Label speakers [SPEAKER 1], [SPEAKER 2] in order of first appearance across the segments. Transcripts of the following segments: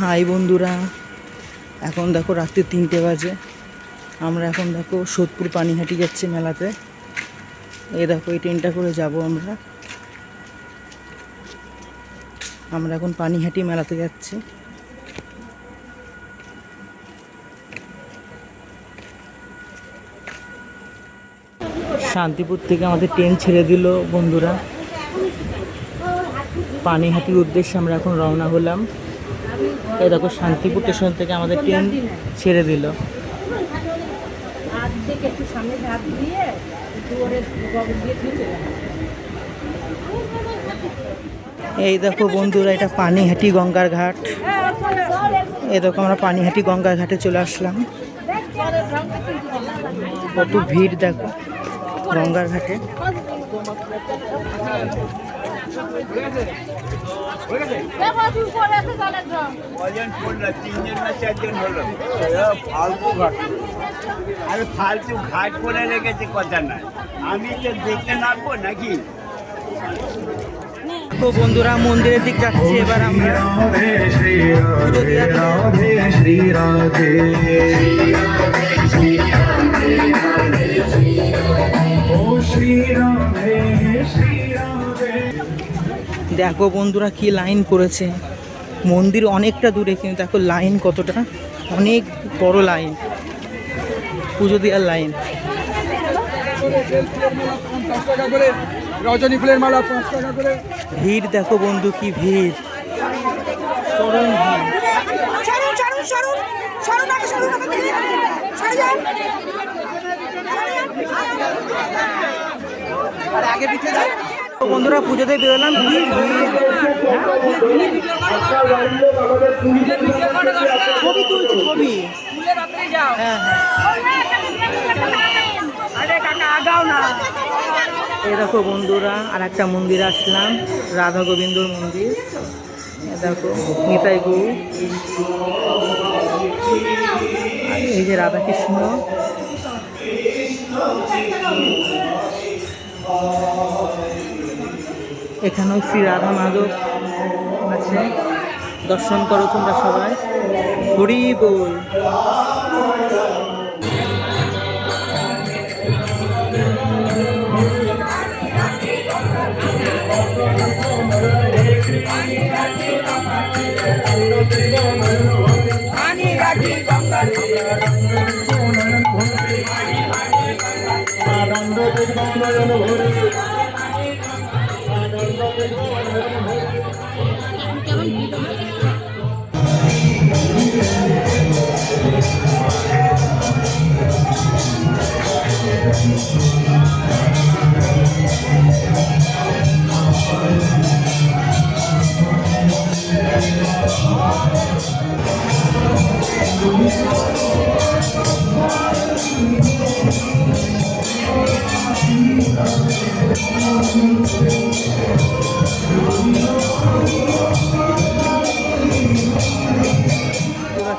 [SPEAKER 1] High বন্ধুরা, এখন দেখো রাত্রি তিনটে বাজে। আমরা এখন দেখো সোদপুর পানিহাটি যাচ্ছি মেলাতে। এই দেখো, এই ট্রেনটা করে যাব আমরা। আমরা এখন পানিহাটি মেলাতে যাচ্ছি। শান্তিপুর থেকে আমাদের ট্রেন ছেড়ে দিল বন্ধুরা। পানিহাটির উদ্দেশ্যে আমরা এখন রওনা হলাম। এই দেখো শান্তিপুর স্টেশন থেকে আমাদের ট্রেন ছেড়ে দিল। এই দেখো বন্ধুরা এটা পানিহাটি গঙ্গার ঘাট। এই দেখো আমরা পানিহাটি গঙ্গার ঘাটে চলে আসলাম। কত ভিড় দেখো গঙ্গার ঘাটে।
[SPEAKER 2] কজন পড়ল? তিনজন চারজন হলো? ফালতু ঘাট। আরে ফালতু ঘাট করে রেখেছে কথা না আমি তো দেখতে নামবো নাকি?
[SPEAKER 1] তো বন্ধুরা, মন্দিরের দিক যাচ্ছি এবার আমরা। দেখো বন্ধুরা, কি লাইন করেছে। মন্দির অনেকটা দূরে কিন্তু দেখো লাইন কতটা। অনেক বড় লাইন। পুজো দেওয়ার লাইন।
[SPEAKER 3] রজনী ফুলের মালা পাঁচ টাকা করে
[SPEAKER 1] ভিড় দেখো বন্ধু কি ভিড়। চরম ভিড়।
[SPEAKER 4] আগে যান
[SPEAKER 1] তো বন্ধুরা পুজোতে বেরোলাম কি? হ্যাঁ হ্যাঁ। দেখো বন্ধুরা আর একটা মন্দির আসলাম, রাধা গোবিন্দর মন্দির। দেখো, নিতাই গৌ। এই যে রাধাকৃষ্ণ। এখানেও শ্রী রাধা মাধব আছে। দর্শন করো তোমরা সবাই। হরি বল। এবার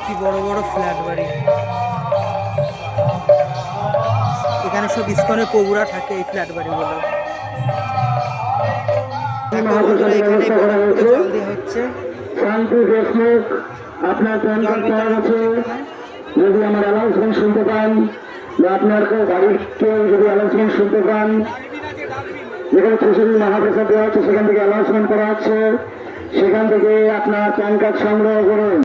[SPEAKER 1] কি বড় বড় ফ্ল্যাট বাড়ি। এখানে সব ইস্কনের প্রভুরা থাকে এই ফ্ল্যাট বাড়িগুলো। এখানে গরম করে হচ্ছে।
[SPEAKER 5] শান্তি দেশমুখ আপনার প্যান কার্ড
[SPEAKER 1] বিতরণ
[SPEAKER 5] পাওয়া গেছে। যদি আমার অ্যানাউন্সমেন্ট শুনতে পান বা আপনার কেউ বাড়ির কেউ যদি অ্যানাউন্সমেন্ট শুনতে পান যেখানে খিচুড়ি মহাপ্রসাদ দেওয়া হচ্ছে সেখান থেকে অ্যানাউন্সমেন্ট করা হচ্ছে। সেখান থেকে আপনার প্যান কার্ড সংগ্রহ করুন।